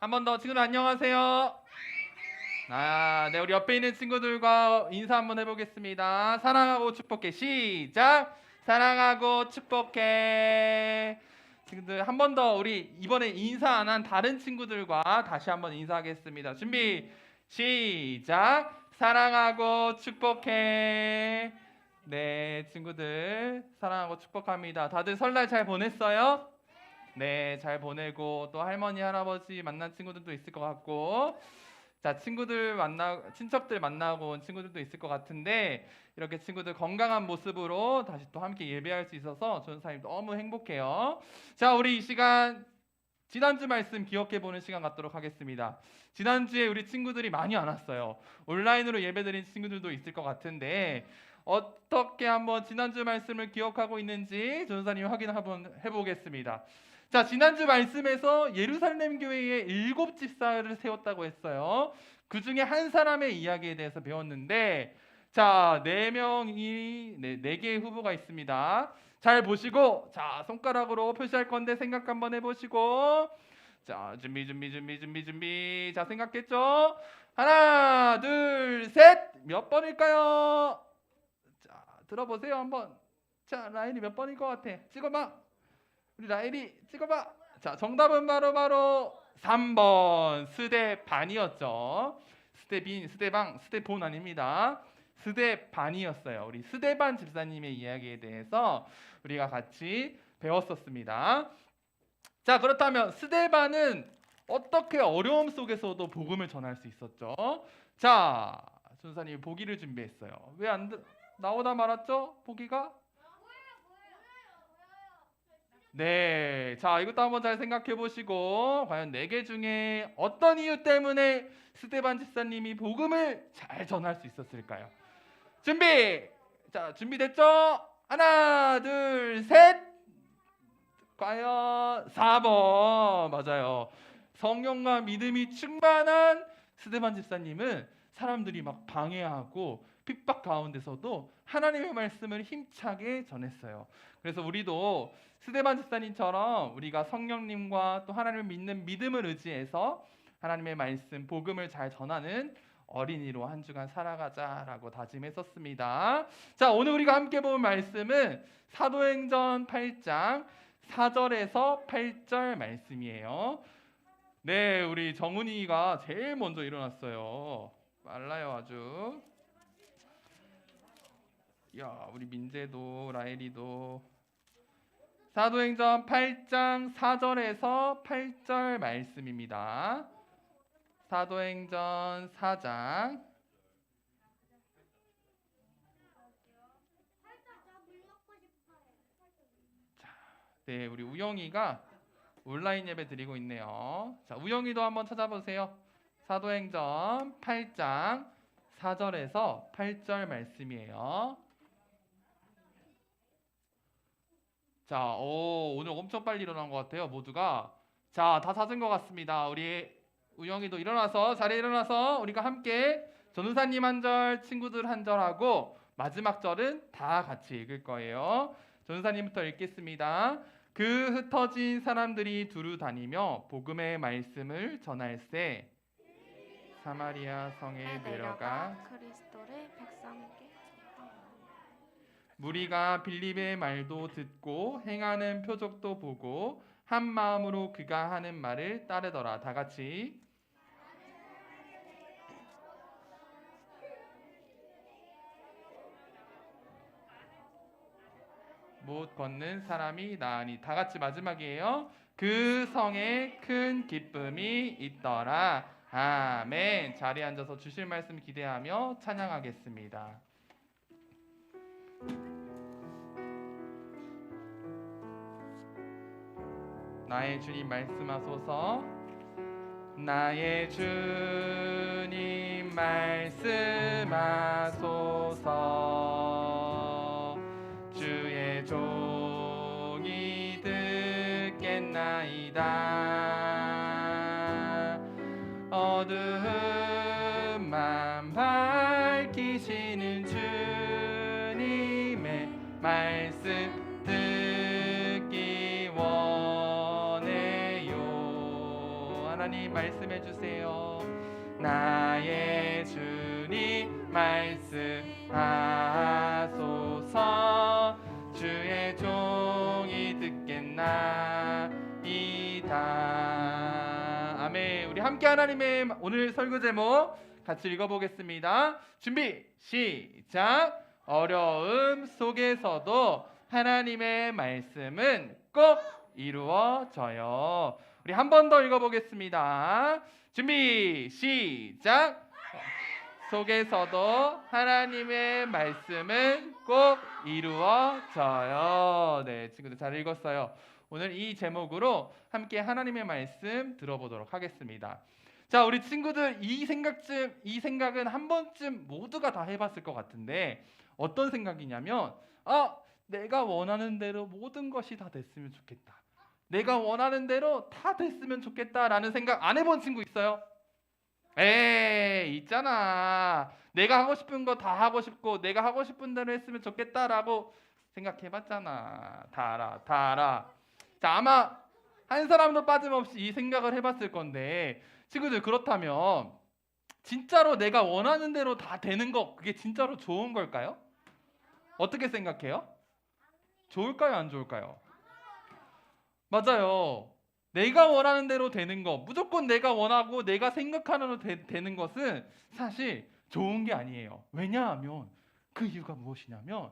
한 번 더 친구들 안녕하세요. 아, 네 우리 옆에 있는 친구들과 인사 한번 해보겠습니다. 사랑하고 축복해 시작. 사랑하고 축복해. 친구들 한 번 더 우리 이번에 인사 안 한 다른 친구들과 다시 한번 인사하겠습니다. 준비 시작. 사랑하고 축복해. 네 친구들 사랑하고 축복합니다. 다들 설날 잘 보냈어요? 네, 잘 보내고 또 할머니 할아버지 만난 친구들도 있을 것 같고 자 친구들 만나 친척들 만나고 온 친구들도 있을 것 같은데 이렇게 친구들 건강한 모습으로 다시 또 함께 예배할 수 있어서 전사님 너무 행복해요. 자 우리 이 시간 지난주 말씀 기억해 보는 시간 갖도록 하겠습니다. 지난주에 우리 친구들이 많이 안 왔어요. 온라인으로 예배드린 친구들도 있을 것 같은데 어떻게 한번 지난주 말씀을 기억하고 있는지 전사님 확인 한번 해보겠습니다. 자 지난주 말씀에서 예루살렘 교회에 일곱 집사를 세웠다고 했어요. 그 중에 한 사람의 이야기에 대해서 배웠는데 자 네 명이 네, 네 개의 후보가 있습니다. 잘 보시고 자 손가락으로 표시할 건데 생각 한번 해보시고 자 준비 준비 준비 준비 준비 자 생각했죠? 하나 둘 셋 몇 번일까요? 자 들어보세요 한번 자 라인이 몇 번일 것 같아 찍어봐 우리 라일이 찍어봐. 자, 정답은 바로 바로 3번 스데반이었죠. 스데빈, 스데방, 스데본 아닙니다. 스데반이었어요. 우리 스데반 집사님의 이야기에 대해서 우리가 같이 배웠었습니다. 자, 그렇다면 스데반은 어떻게 어려움 속에서도 복음을 전할 수 있었죠? 자, 준사님 보기를 준비했어요. 왜 안 나오다 말았죠? 보기가? 네, 자 이것도 한번 잘 생각해 보시고 과연 네 개 중에 어떤 이유 때문에 스테반 집사님이 복음을 잘 전할 수 있었을까요? 준비, 자 준비됐죠? 하나, 둘, 셋. 과연 4번 맞아요. 성령과 믿음이 충만한 스테반 집사님은 사람들이 막 방해하고 핍박 가운데서도 하나님의 말씀을 힘차게 전했어요. 그래서 우리도 스데반 집사님처럼 우리가 성령님과 또 하나님을 믿는 믿음을 의지해서 하나님의 말씀 복음을 잘 전하는 어린이로 한 주간 살아가자라고 다짐했었습니다. 자, 오늘 우리가 함께 본 말씀은 사도행전 8장 4절에서 8절 말씀이에요. 네, 우리 정훈이가 제일 먼저 일어났어요. 빨라요, 아주. 야, 우리 민재도 라엘이도 사도행전 8장 4절에서 8절 말씀입니다. 사도행전 4장 네, 우리 우영이가 온라인 예배 드리고 있네요. 자, 우영이도 한번 찾아보세요. 사도행전 8장 4절에서 8절 말씀이에요. 자, 오, 오늘 엄청 빨리 일어난 것 같아요, 모두가. 자, 다 찾은 것 같습니다. 우리 우영이도 일어나서 자리에 일어나서 우리가 함께 전우사님 한 절, 친구들 한 절하고 마지막 절은 다 같이 읽을 거예요. 전우사님부터 읽겠습니다. 그 흩어진 사람들이 두루 다니며 복음의 말씀을 전할세 사마리아 성에 내려가 그리스도를 백성에게 무리가 빌립의 말도 듣고 행하는 표적도 보고 한 마음으로 그가 하는 말을 따르더라. 다 같이 못 걷는 사람이 나으니 다 같이 마지막이에요. 그 성에 큰 기쁨이 있더라. 아멘. 자리에 앉아서 주실 말씀 기대하며 찬양하겠습니다. 나의 주님 말씀하소서. 나의 주님 말씀하소서. 주의 종이 듣겠나이다 나의 주님 말씀하소서 주의 종이 듣겠나이다. 아멘. 우리 함께 하나님의 오늘 설교 제목 같이 읽어보겠습니다. 준비 시작. 어려움 속에서도 하나님의 말씀은 꼭 이루어져요. 우리 한 번 더 읽어보겠습니다. 준비 시작. 속에서도 하나님의 말씀은 꼭 이루어져요. 네, 친구들 잘 읽었어요. 오늘 이 제목으로 함께 하나님의 말씀 들어보도록 하겠습니다. 자, 우리 친구들 이 생각쯤 이 생각은 한 번쯤 모두가 다 해봤을 것 같은데 어떤 생각이냐면 아, 내가 원하는 대로 모든 것이 다 됐으면 좋겠다. 내가 원하는 대로 다 됐으면 좋겠다라는 생각 안 해본 친구 있어요? 에이 있잖아. 내가 하고 싶은 거 다 하고 싶고 내가 하고 싶은 대로 했으면 좋겠다라고 생각해봤잖아. 다 알아, 다 알아. 자 아마 한 사람도 빠짐없이 이 생각을 해봤을 건데 친구들 그렇다면 진짜로 내가 원하는 대로 다 되는 거 그게 진짜로 좋은 걸까요? 어떻게 생각해요? 좋을까요, 안 좋을까요? 맞아요. 내가 원하는 대로 되는 거, 무조건 내가 원하고 내가 생각하는 대로 되, 되는 것은 사실 좋은 게 아니에요. 왜냐하면 그 이유가 무엇이냐면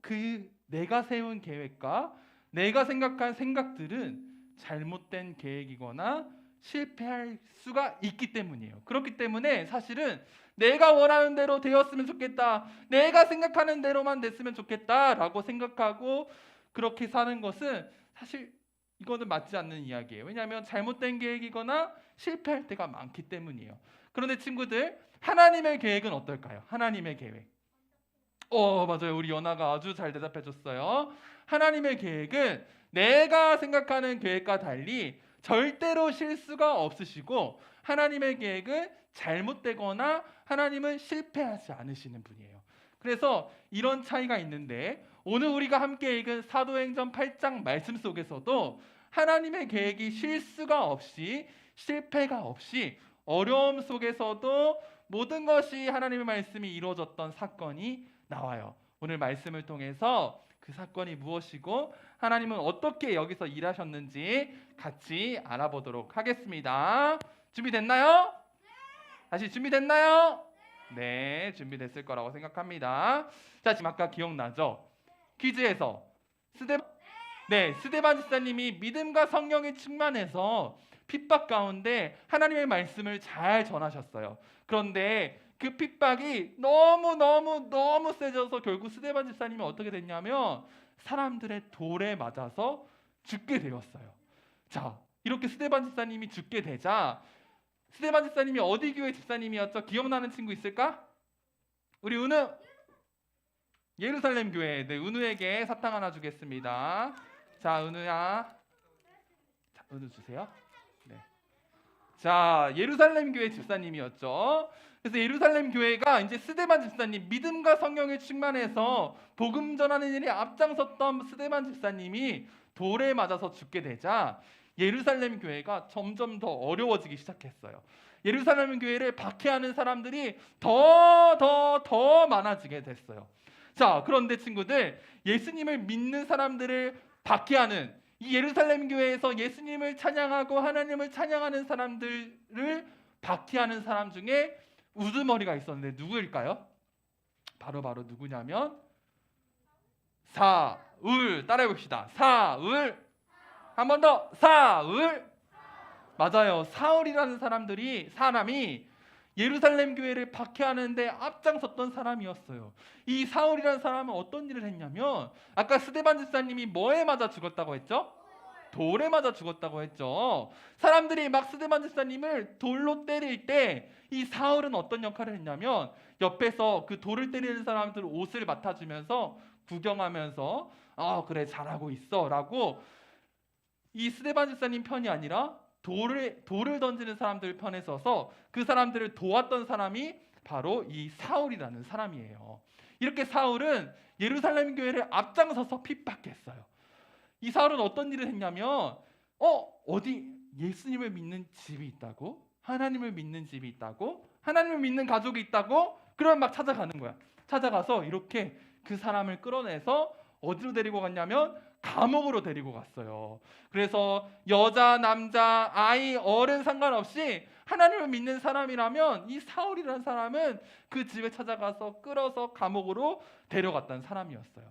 그 내가 세운 계획과 내가 생각한 생각들은 잘못된 계획이거나 실패할 수가 있기 때문이에요. 그렇기 때문에 사실은 내가 원하는 대로 되었으면 좋겠다. 내가 생각하는 대로만 됐으면 좋겠다라고 생각하고 그렇게 사는 것은 사실 이거는 맞지 않는 이야기예요. 왜냐하면 잘못된 계획이거나 실패할 때가 많기 때문이에요. 그런데 친구들 하나님의 계획은 어떨까요? 하나님의 계획. 어 맞아요. 우리 연아가 아주 잘 대답해 줬어요. 하나님의 계획은 내가 생각하는 계획과 달리 절대로 실수가 없으시고 하나님의 계획은 잘못되거나 하나님은 실패하지 않으시는 분이에요. 그래서 이런 차이가 있는데 오늘 우리가 함께 읽은 사도행전 8장 말씀 속에서도 하나님의 계획이 실수가 없이 실패가 없이 어려움 속에서도 모든 것이 하나님의 말씀이 이루어졌던 사건이 나와요. 오늘 말씀을 통해서 그 사건이 무엇이고 하나님은 어떻게 여기서 일하셨는지 같이 알아보도록 하겠습니다. 준비됐나요? 다시 준비됐나요? 네, 준비됐을 거라고 생각합니다. 자, 지금 아까 기억나죠? 퀴즈에서 스데 네, 스데반 집사님이 믿음과 성령에 충만해서 핍박 가운데 하나님의 말씀을 잘 전하셨어요. 그런데 그 핍박이 너무 너무 너무 세져서 결국 스데반 집사님이 어떻게 됐냐면 사람들의 돌에 맞아서 죽게 되었어요. 자, 이렇게 스데반 집사님이 죽게 되자 스데반 집사님이 어디 교회 집사님이었죠? 기억나는 친구 있을까? 우리 은우 예루살렘 교회 네, 은우에게 사탕 하나 주겠습니다. 자, 은우야. 자, 은우 주세요. 네. 자, 예루살렘 교회 집사님이었죠. 그래서 예루살렘 교회가 이제 스데반 집사님 믿음과 성령에 충만해서 복음 전하는 일에 앞장섰던 스데반 집사님이 돌에 맞아서 죽게 되자 예루살렘 교회가 점점 더 어려워지기 시작했어요. 예루살렘 교회를 박해하는 사람들이 더 더 더 많아지게 됐어요. 자, 그런데 친구들 예수님을 믿는 사람들을 박해하는 이 예루살렘 교회에서 예수님을 찬양하고 하나님을 찬양하는 사람들을 박해하는 사람 중에 우두머리가 있었는데 누구일까요? 바로 바로 누구냐면 사울 따라해 봅시다. 사울 한 번 더 사울 맞아요. 사울이라는 사람들이 사람이 예루살렘 교회를 박해하는데 앞장섰던 사람이었어요. 이 사울이라는 사람은 어떤 일을 했냐면 아까 스데반 집사님이 뭐에 맞아 죽었다고 했죠? 돌에 맞아 죽었다고 했죠. 사람들이 막 스데반 집사님을 돌로 때릴 때 이 사울은 어떤 역할을 했냐면 옆에서 그 돌을 때리는 사람들 옷을 맡아주면서 구경하면서 아 그래 잘하고 있어라고 이 스데반 집사님 편이 아니라 돌을 돌을 던지는 사람들 편에 서서 그 사람들을 도왔던 사람이 바로 이 사울이라는 사람이에요. 이렇게 사울은 예루살렘 교회를 앞장서서 핍박했어요. 이 사울은 어떤 일을 했냐면 어 어디 예수님을 믿는 집이 있다고? 하나님을 믿는 집이 있다고? 하나님을 믿는 가족이 있다고? 그러면 막 찾아가는 거야. 찾아가서 이렇게 그 사람을 끌어내서 어디로 데리고 갔냐면 감옥으로 데리고 갔어요. 그래서 여자, 남자, 아이, 어른 상관없이 하나님을 믿는 사람이라면 이 사울이라는 사람은 그 집에 찾아가서 끌어서 감옥으로 데려갔다는 사람이었어요.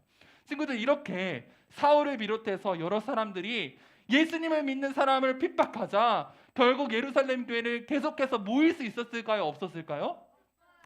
친구들 이렇게 사울을 비롯해서 여러 사람들이 예수님을 믿는 사람을 핍박하자 결국 예루살렘 교회를 계속해서 모일 수 있었을까요? 없었을까요?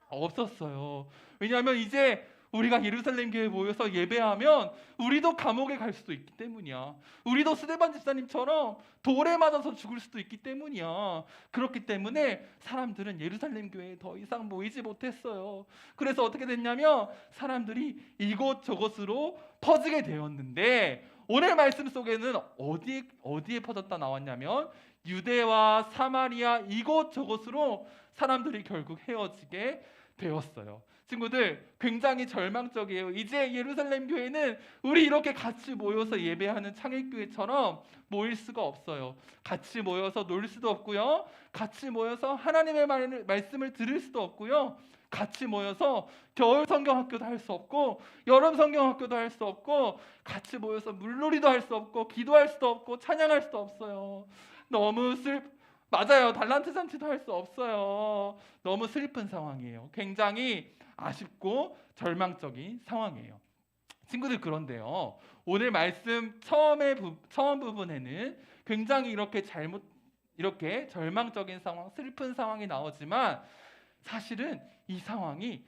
없었어요. 왜냐하면 이제 우리가 예루살렘 교회에 모여서 예배하면 우리도 감옥에 갈 수도 있기 때문이야. 우리도 스데반 집사님처럼 돌에 맞아서 죽을 수도 있기 때문이야. 그렇기 때문에 사람들은 예루살렘 교회에 더 이상 모이지 못했어요. 그래서 어떻게 됐냐면 사람들이 이곳 저곳으로 퍼지게 되었는데 오늘 말씀 속에는 어디 어디에 퍼졌다 나왔냐면 유대와 사마리아 이곳 저곳으로 사람들이 결국 헤어지게 되었어요. 친구들 굉장히 절망적이에요. 이제 예루살렘 교회는 우리 이렇게 같이 모여서 예배하는 창일교회처럼 모일 수가 없어요. 같이 모여서 놀 수도 없고요. 같이 모여서 하나님의 말, 말씀을 들을 수도 없고요. 같이 모여서 겨울 성경 학교도 할 수 없고 여름 성경 학교도 할 수 없고 같이 모여서 물놀이도 할 수 없고 기도할 수도 없고 찬양할 수도 없어요. 너무 슬 맞아요. 달란트 잔치도 할 수 없어요. 너무 슬픈 상황이에요. 굉장히 아쉽고 절망적인 상황이에요. 친구들 그런데요. 오늘 말씀 처음의 부, 처음 부분에는 굉장히 이렇게 잘못 이렇게 절망적인 상황, 슬픈 상황이 나오지만 사실은 이 상황이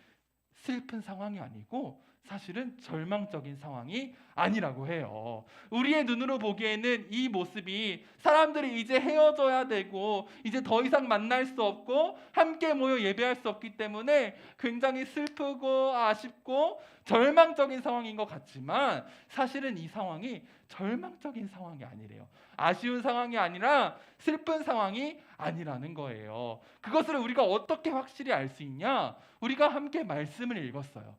슬픈 상황이 아니고 사실은 절망적인 상황이 아니라고 해요. 우리의 눈으로 보기에는 이 모습이 사람들이 이제 헤어져야 되고 이제 더 이상 만날 수 없고 함께 모여 예배할 수 없기 때문에 굉장히 슬프고 아쉽고 절망적인 상황인 것 같지만 사실은 이 상황이 절망적인 상황이 아니래요. 아쉬운 상황이 아니라 슬픈 상황이 아니라는 거예요. 그것을 우리가 어떻게 확실히 알 수 있냐? 우리가 함께 말씀을 읽었어요.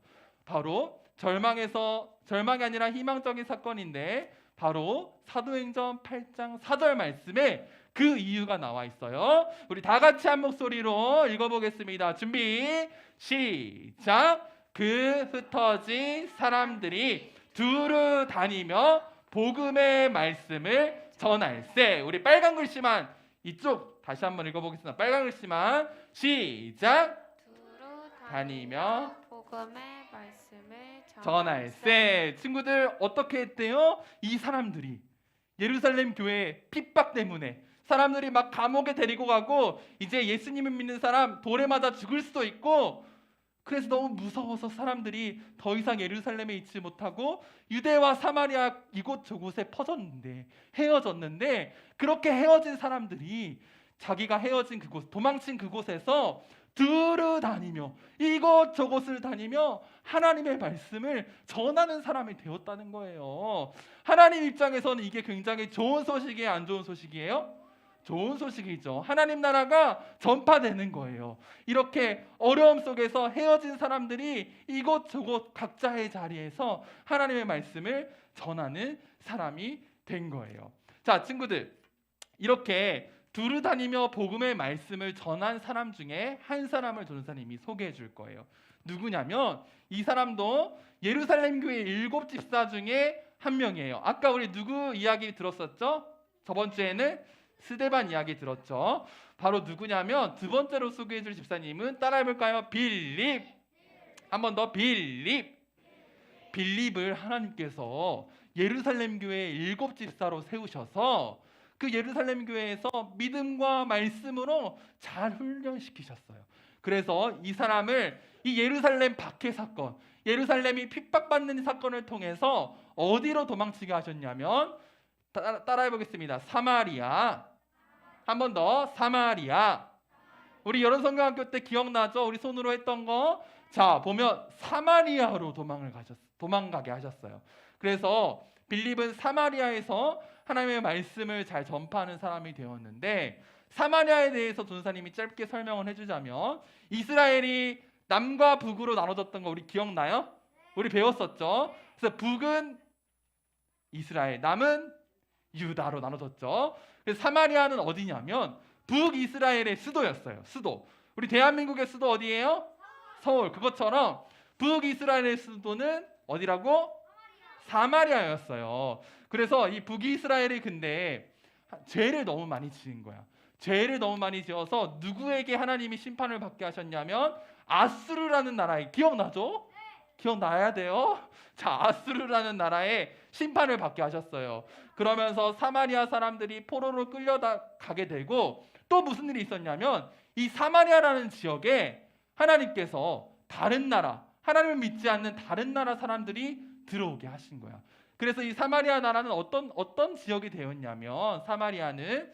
바로 절망에서 절망이 아니라 희망적인 사건인데 바로 사도행전 8장 4절 말씀에 그 이유가 나와 있어요. 우리 다 같이 한 목소리로 읽어보겠습니다. 준비 시작. 그 흩어진 사람들이 두루 다니며 복음의 말씀을 전할세. 우리 빨간 글씨만 이쪽 다시 한번 읽어보겠습니다. 빨간 글씨만 시작. 두루 다니며 복음의 말씀을 전할세. 친구들 어떻게 했대요? 이 사람들이 예루살렘 교회 핍박 때문에 사람들이 막 감옥에 데리고 가고 이제 예수님을 믿는 사람 돌에 맞아 죽을 수도 있고 그래서 너무 무서워서 사람들이 더 이상 예루살렘에 있지 못하고 유대와 사마리아 이곳 저곳에 퍼졌는데 헤어졌는데 그렇게 헤어진 사람들이 자기가 헤어진 그곳 도망친 그곳에서 두루 다니며 이곳 저곳을 다니며 하나님의 말씀을 전하는 사람이 되었다는 거예요. 하나님 입장에서는 이게 굉장히 좋은 소식이에요, 안 좋은 소식이에요? 좋은 소식이죠. 하나님 나라가 전파되는 거예요. 이렇게 어려움 속에서 헤어진 사람들이 이곳 저곳 각자의 자리에서 하나님의 말씀을 전하는 사람이 된 거예요. 자, 친구들. 이렇게 두루 다니며 복음의 말씀을 전한 사람 중에 한 사람을 전사님이 소개해 줄 거예요. 누구냐면 이 사람도 예루살렘 교회 일곱 집사 중에 한 명이에요. 아까 우리 누구 이야기 들었었죠? 저번 주에는 스데반 이야기 들었죠. 바로 누구냐면 두 번째로 소개해 줄 집사님은 따라해 볼까요? 빌립. 한 번 더 빌립. 빌립을 하나님께서 예루살렘 교회 일곱 집사로 세우셔서 그 예루살렘 교회에서 믿음과 말씀으로 잘 훈련시키셨어요. 그래서 이 사람을 이 예루살렘 박해 사건, 예루살렘이 핍박받는 사건을 통해서 어디로 도망치게 하셨냐면 따라, 따라해 보겠습니다. 사마리아. 한 번 더 사마리아. 우리 여름 성경학교 때 기억나죠? 우리 손으로 했던 거. 자, 보면 사마리아로 도망을 가셨 도망가게 하셨어요. 그래서 빌립은 사마리아에서 하나님의 말씀을 잘 전파하는 사람이 되었는데 사마리아에 대해서 전사님이 짧게 설명을 해주자면 이스라엘이 남과 북으로 나눠졌던 거 우리 기억나요? 우리 배웠었죠. 그래서 북은 이스라엘, 남은 유다로 나눠졌죠. 그래서 사마리아는 어디냐면 북이스라엘의 수도였어요. 수도. 우리 대한민국의 수도 어디예요? 서울. 그것처럼 북이스라엘의 수도는 어디라고? 사마리아였어요. 그래서 이 북이스라엘이 근데 죄를 너무 많이 지은 거야. 죄를 너무 많이 지어서 누구에게 하나님이 심판을 받게 하셨냐면 아수르라는 나라에 기억나죠? 기억나야 돼요. 자, 아수르라는 나라에 심판을 받게 하셨어요. 그러면서 사마리아 사람들이 포로로 끌려가게 되고 또 무슨 일이 있었냐면 이 사마리아라는 지역에 하나님께서 다른 나라, 하나님을 믿지 않는 다른 나라 사람들이 들어오게 하신 거야. 그래서 이 사마리아 나라는 어떤 어떤 지역이 되었냐면 사마리아는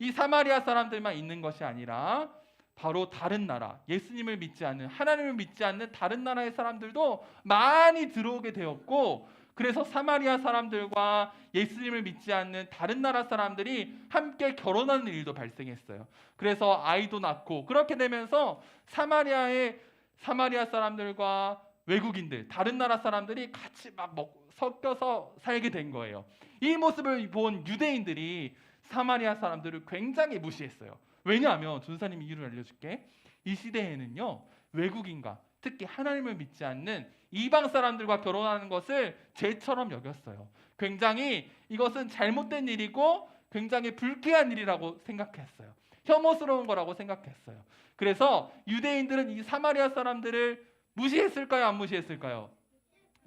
이 사마리아 사람들만 있는 것이 아니라 바로 다른 나라, 예수님을 믿지 않는 하나님을 믿지 않는 다른 나라의 사람들도 많이 들어오게 되었고 그래서 사마리아 사람들과 예수님을 믿지 않는 다른 나라 사람들이 함께 결혼하는 일도 발생했어요. 그래서 아이도 낳고 그렇게 되면서 사마리아의 사마리아 사람들과 외국인들, 다른 나라 사람들이 같이 막 먹, 섞여서 살게 된 거예요. 이 모습을 본 유대인들이 사마리아 사람들을 굉장히 무시했어요. 왜냐하면 전사님이 이유를 알려줄게. 이 시대에는요 외국인과 특히 하나님을 믿지 않는 이방 사람들과 결혼하는 것을 죄처럼 여겼어요. 굉장히 이것은 잘못된 일이고 굉장히 불쾌한 일이라고 생각했어요. 혐오스러운 거라고 생각했어요. 그래서 유대인들은 이 사마리아 사람들을 무시했을까요? 안 무시했을까요?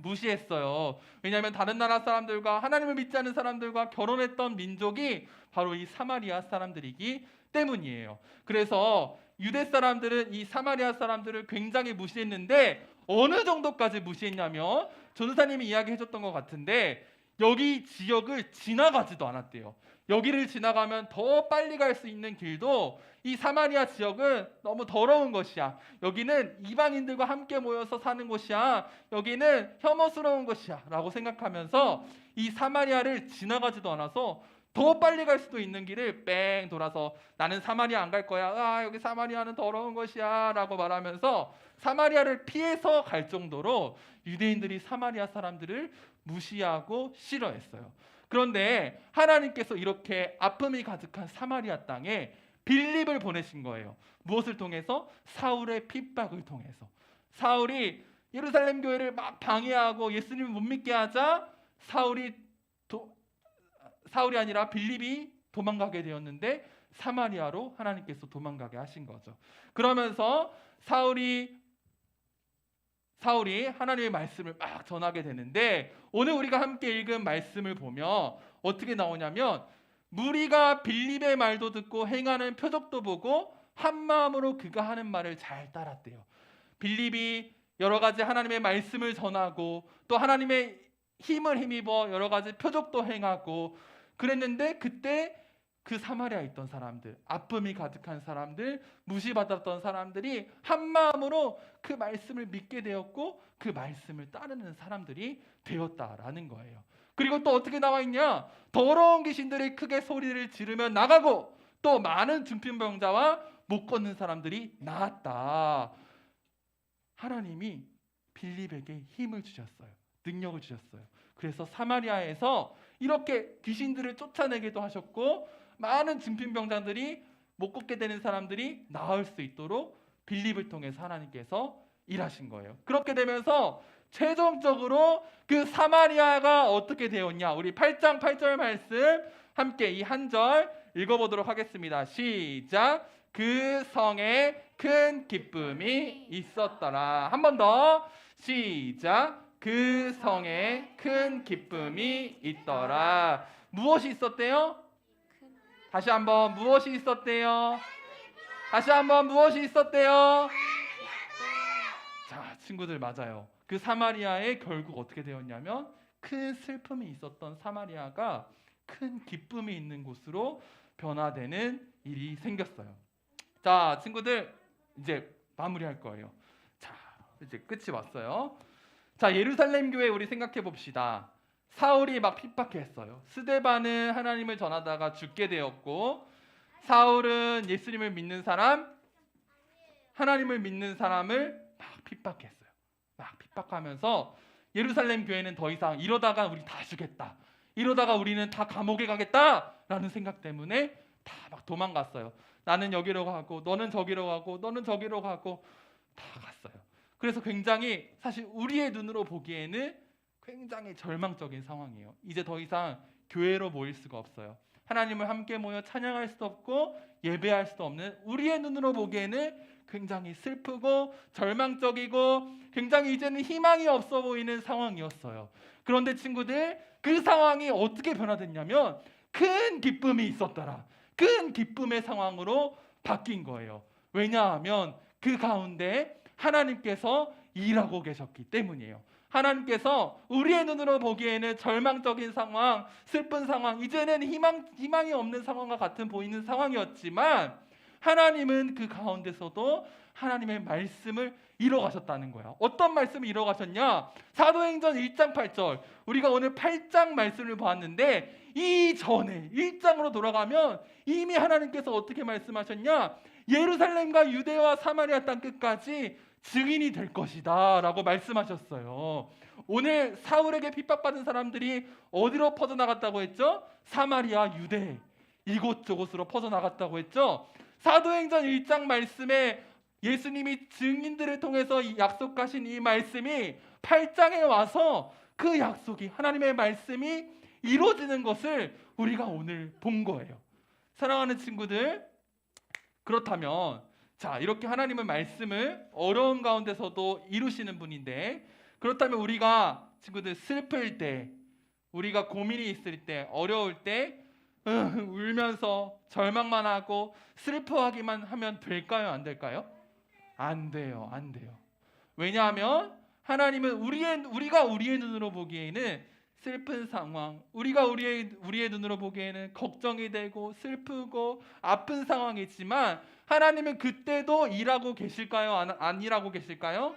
무시했어요. 왜냐하면 다른 나라 사람들과 하나님을 믿지 않는 사람들과 결혼했던 민족이 바로 이 사마리아 사람들이기 때문이에요. 그래서 유대 사람들은 이 사마리아 사람들을 굉장히 무시했는데 어느 정도까지 무시했냐면 전사님이 이야기해줬던 것 같은데 여기 지역을 지나가지도 않았대요. 여기를 지나가면 더 빨리 갈 수 있는 길도 이 사마리아 지역은 너무 더러운 것이야. 여기는 이방인들과 함께 모여서 사는 곳이야. 여기는 혐오스러운 것이야. 라고 생각하면서 이 사마리아를 지나가지도 않아서 더 빨리 갈 수도 있는 길을 뺑 돌아서 나는 사마리아 안 갈 거야. 아, 여기 사마리아는 더러운 것이야. 라고 말하면서 사마리아를 피해서 갈 정도로 유대인들이 사마리아 사람들을 무시하고 싫어했어요. 그런데 하나님께서 이렇게 아픔이 가득한 사마리아 땅에 빌립을 보내신 거예요. 무엇을 통해서? 사울의 핍박을 통해서. 사울이 예루살렘 교회를 막 방해하고 예수님을 못 믿게 하자 사울이 도, 사울이 아니라 빌립이 도망가게 되었는데 사마리아로 하나님께서 도망가게 하신 거죠. 그러면서 사울이 사울이 하나님의 말씀을 막 전하게 되는데 오늘 우리가 함께 읽은 말씀을 보면 어떻게 나오냐면 무리가 빌립의 말도 듣고 행하는 표적도 보고 한 마음으로 그가 하는 말을 잘 따랐대요. 빌립이 여러 가지 하나님의 말씀을 전하고 또 하나님의 힘을 힘입어 여러 가지 표적도 행하고 그랬는데 그때 그 사마리아에 있던 사람들, 아픔이 가득한 사람들, 무시받았던 사람들이 한 마음으로 그 말씀을 믿게 되었고 그 말씀을 따르는 사람들이 되었다라는 거예요. 그리고 또 어떻게 나와 있냐? 더러운 귀신들이 크게 소리를 지르며 나가고 또 많은 중풍병자와 못 걷는 사람들이 나았다. 하나님이 빌립에게 힘을 주셨어요. 능력을 주셨어요. 그래서 사마리아에서 이렇게 귀신들을 쫓아내기도 하셨고 많은 증fin병자들이 못 걷게 되는 사람들이 나을 수 있도록 빌립을 통해서 하나님께서 일하신 거예요. 그렇게 되면서 최종적으로 그 사마리아가 어떻게 되었냐? 우리 8장 8절 말씀 함께 이 한 절 읽어보도록 하겠습니다. 시작. 그 성에 큰 기쁨이 있었더라. 한 번 더. 시작. 그 성에 큰 기쁨이 있더라. 무엇이 있었대요? 큰 다시 한번 무엇이 있었대요? 다시 한번 무엇이 있었대요? 자, 친구들 맞아요. 그 사마리아에 결국 어떻게 되었냐면 큰 슬픔이 있었던 사마리아가 큰 기쁨이 있는 곳으로 변화되는 일이 생겼어요. 자, 친구들 이제 마무리할 거예요. 자, 이제 끝이 왔어요. 자, 예루살렘 교회 우리 생각해 봅시다. 사울이 막 핍박했어요. 스데반은 하나님을 전하다가 죽게 되었고 사울은 예수님을 믿는 사람, 하나님을 믿는 사람을 막 핍박했어요. 막 핍박하면서 예루살렘 교회는 더 이상 이러다가 우리 다 죽겠다. 이러다가 우리는 다 감옥에 가겠다라고 라는 생각 때문에 다 막 도망갔어요. 나는 여기로 가고 너는 저기로 가고 너는 저기로 가고 다 갔어요. 그래서 굉장히 사실 우리의 눈으로 보기에는 굉장히 절망적인 상황이에요. 이제 더 이상 교회로 모일 수가 없어요. 하나님을 함께 모여 찬양할 수도 없고 예배할 수도 없는 우리의 눈으로 보기에는 굉장히 슬프고 절망적이고 굉장히 이제는 희망이 없어 보이는 상황이었어요. 그런데 친구들 그 상황이 어떻게 변화됐냐면 큰 기쁨이 있었더라. 큰 기쁨의 상황으로 바뀐 거예요. 왜냐하면 그 가운데 하나님께서 일하고 계셨기 때문이에요. 하나님께서 우리의 눈으로 보기에는 절망적인 상황, 슬픈 상황, 이제는 희망, 희망이 없는 상황과 같은 보이는 상황이었지만 하나님은 그 가운데서도 하나님의 말씀을 이뤄가셨다는 거야. 어떤 말씀을 이뤄가셨냐? 사도행전 1장 8절. 우리가 오늘 8장 말씀을 보았는데 이전에 1장으로 돌아가면 이미 하나님께서 어떻게 말씀하셨냐? 예루살렘과 유대와 사마리아 땅 끝까지 증인이 될 것이다라고 말씀하셨어요. 오늘 사울에게 핍박받은 사람들이 어디로 퍼져나갔다고 했죠? 사마리아, 유대 이곳저곳으로 퍼져나갔다고 했죠. 사도행전 1장 말씀에 예수님이 증인들을 통해서 이 약속하신 이 말씀이 8장에 와서 그 약속이 하나님의 말씀이 이루어지는 것을 우리가 오늘 본 거예요. 사랑하는 친구들, 그렇다면 자, 이렇게 하나님의 말씀을 어려운 가운데서도 이루시는 분인데 그렇다면 우리가 친구들 슬플 때, 우리가 고민이 있을 때, 어려울 때 으, 울면서 절망만 하고 슬퍼하기만 하면 될까요? 안 될까요? 안 돼요. 안 돼요. 왜냐하면 하나님은 우리의 우리가 우리의 눈으로 보기에는 슬픈 상황, 우리가 우리의 우리의 눈으로 보기에는 걱정이 되고 슬프고 아픈 상황이지만 하나님은 그때도 일하고 계실까요? 안, 안 일하고 계실까요?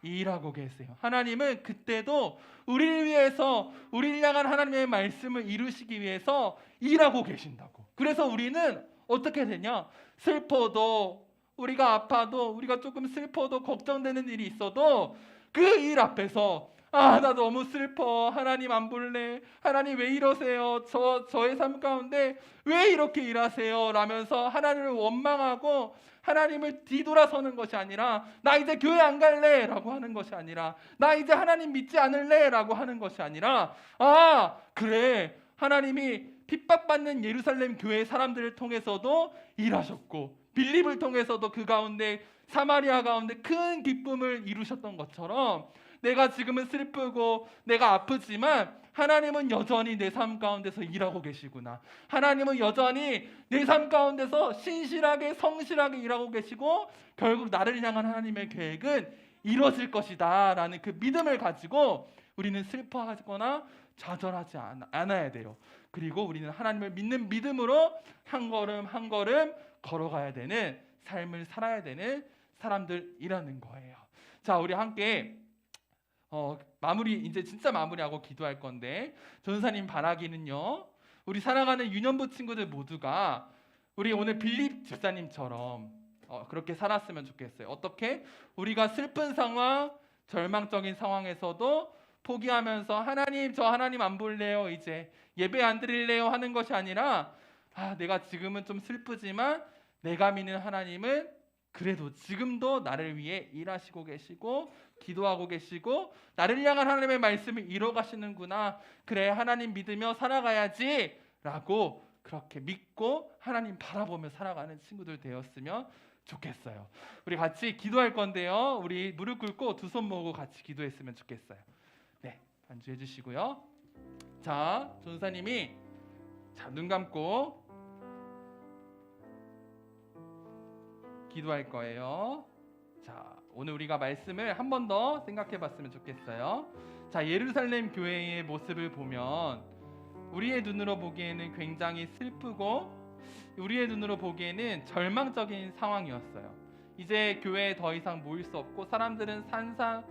일하고 계세요. 하나님은 그때도 우리를 위해서 우리를 향한 하나님의 말씀을 이루시기 위해서 일하고 계신다고. 그래서 우리는 어떻게 되냐? 슬퍼도 우리가 아파도 우리가 조금 슬퍼도 걱정되는 일이 있어도 그 일 앞에서 아, 나 너무 슬퍼. 하나님 안 볼래. 하나님 왜 이러세요? 저 저의 삶 가운데 왜 이렇게 일하세요? 라면서 하나님을 원망하고 하나님을 뒤돌아서는 것이 아니라 나 이제 교회 안 갈래 라고 하는 것이 아니라 나 이제 하나님 믿지 않을래 라고 하는 것이 아니라 아, 그래. 하나님이 핍박받는 예루살렘 교회 사람들을 통해서도 일하셨고 빌립을 통해서도 그 가운데 사마리아 가운데 큰 기쁨을 이루셨던 것처럼 내가 지금은 슬프고 내가 아프지만 하나님은 여전히 내 삶 가운데서 일하고 계시구나. 하나님은 여전히 내 삶 가운데서 신실하게 성실하게 일하고 계시고 결국 나를 향한 하나님의 계획은 이루어질 것이다라는 그 믿음을 가지고 우리는 슬퍼하거나 좌절하지 않- 않아야 돼요. 그리고 우리는 하나님을 믿는 믿음으로 한 걸음 한 걸음 걸어가야 되는 삶을 살아야 되는 사람들이라는 거예요. 자, 우리 함께 어, 마무리 이제 진짜 마무리하고 기도할 건데 전사님 바라기는요. 우리 사랑하는 유년부 친구들 모두가 우리 오늘 빌립 집사님처럼 어, 그렇게 살았으면 좋겠어요. 어떻게? 우리가 슬픈 상황, 절망적인 상황에서도 포기하면서 하나님 저 하나님 안 볼래요 이제 예배 안 드릴래요 하는 것이 아니라 아 내가 지금은 좀 슬프지만 내가 믿는 하나님은 그래도 지금도 나를 위해 일하시고 계시고 기도하고 계시고 나를 향한 하나님의 말씀을 이뤄 가시는구나. 그래 하나님 믿으며 살아가야지라고 그렇게 믿고 하나님 바라보며 살아가는 친구들 되었으면 좋겠어요. 우리 같이 기도할 건데요. 우리 무릎 꿇고 두 손 모으고 같이 기도했으면 좋겠어요. 네, 반주해 주시고요. 자, 전사님이 자, 눈 감고 기도할 거예요. 자, 오늘 우리가 말씀을 한 번 더 생각해 봤으면 좋겠어요. 자, 예루살렘 교회의 모습을 보면 우리의 눈으로 보기에는 굉장히 슬프고 우리의 눈으로 보기에는 절망적인 상황이었어요. 이제 교회에 더 이상 모일 수 없고 사람들은 산산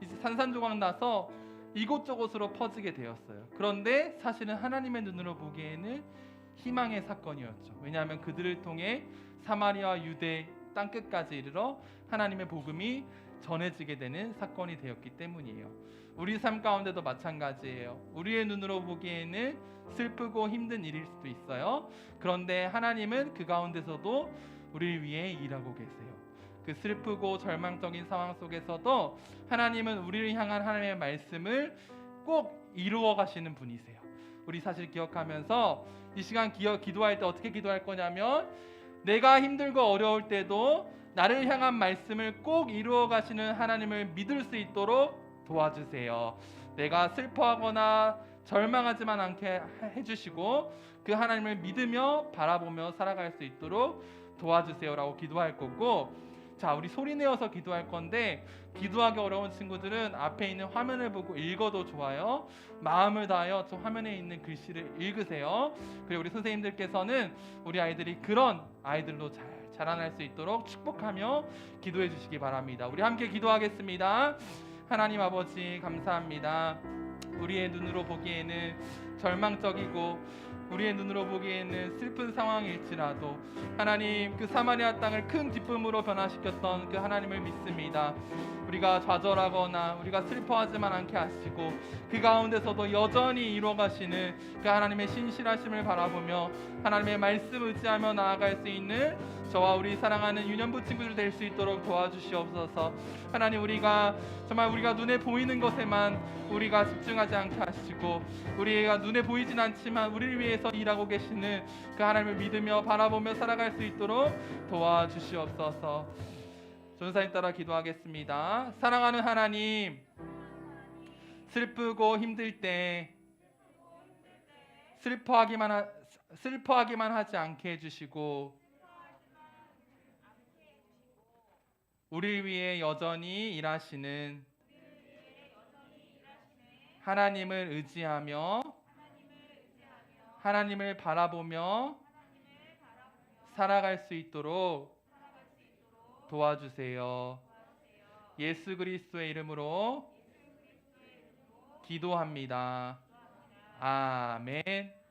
이제 산산조각 나서 이곳저곳으로 퍼지게 되었어요. 그런데 사실은 하나님의 눈으로 보기에는 희망의 사건이었죠. 왜냐하면 그들을 통해 사마리아 유대 땅 끝까지 이르러 하나님의 복음이 전해지게 되는 사건이 되었기 때문이에요. 우리 삶 가운데도 마찬가지예요. 우리의 눈으로 보기에는 슬프고 힘든 일일 수도 있어요. 그런데 하나님은 그 가운데서도 우리를 위해 일하고 계세요. 그 슬프고 절망적인 상황 속에서도 하나님은 우리를 향한 하나님의 말씀을 꼭 이루어 가시는 분이세요. 우리 사실 기억하면서 이 시간 기어, 기도할 때 어떻게 기도할 거냐면 내가 힘들고 어려울 때도 나를 향한 말씀을 꼭 이루어 가시는 하나님을 믿을 수 있도록 도와주세요. 내가 슬퍼하거나 절망하지만 않게 해주시고 그 하나님을 믿으며 바라보며 살아갈 수 있도록 도와주세요라고 기도할 거고 자 우리 소리 내어서 기도할 건데 기도하기 어려운 친구들은 앞에 있는 화면을 보고 읽어도 좋아요. 마음을 다하여 저 화면에 있는 글씨를 읽으세요. 그리고 우리 선생님들께서는 우리 아이들이 그런 아이들로 잘 자라날 수 있도록 축복하며 기도해 주시기 바랍니다. 우리 함께 기도하겠습니다. 하나님 아버지 감사합니다. 우리의 눈으로 보기에는 절망적이고 우리의 눈으로 보기에는 슬픈 상황일지라도 하나님 그 사마리아 땅을 큰 기쁨으로 변화시켰던 그 하나님을 믿습니다. 우리가 좌절하거나 우리가 슬퍼하지만 않게 하시고 그 가운데서도 여전히 이루어 가시는 그 하나님의 신실하심을 바라보며 하나님의 말씀 의지하며 나아갈 수 있는 저와 우리 사랑하는 유년부 친구들 될 수 있도록 도와주시옵소서. 하나님 우리가 정말 우리가 눈에 보이는 것에만 우리가 집중하지 않게 하시고 우리가 눈에 보이진 않지만 우리를 위해서 일하고 계시는 그 하나님을 믿으며 바라보며 살아갈 수 있도록 도와주시옵소서. 전사님 따라 기도하겠습니다. 사랑하는 하나님, 슬프고 힘들 때 슬퍼하기만 하, 슬퍼하기만 하지 않게 해주시고 우리를 위해 여전히 일하시는 하나님을 의지하며 하나님을 바라보며 살아갈 수 있도록 도와주세요. 예수 그리스도의 이름으로 기도합니다. 아멘.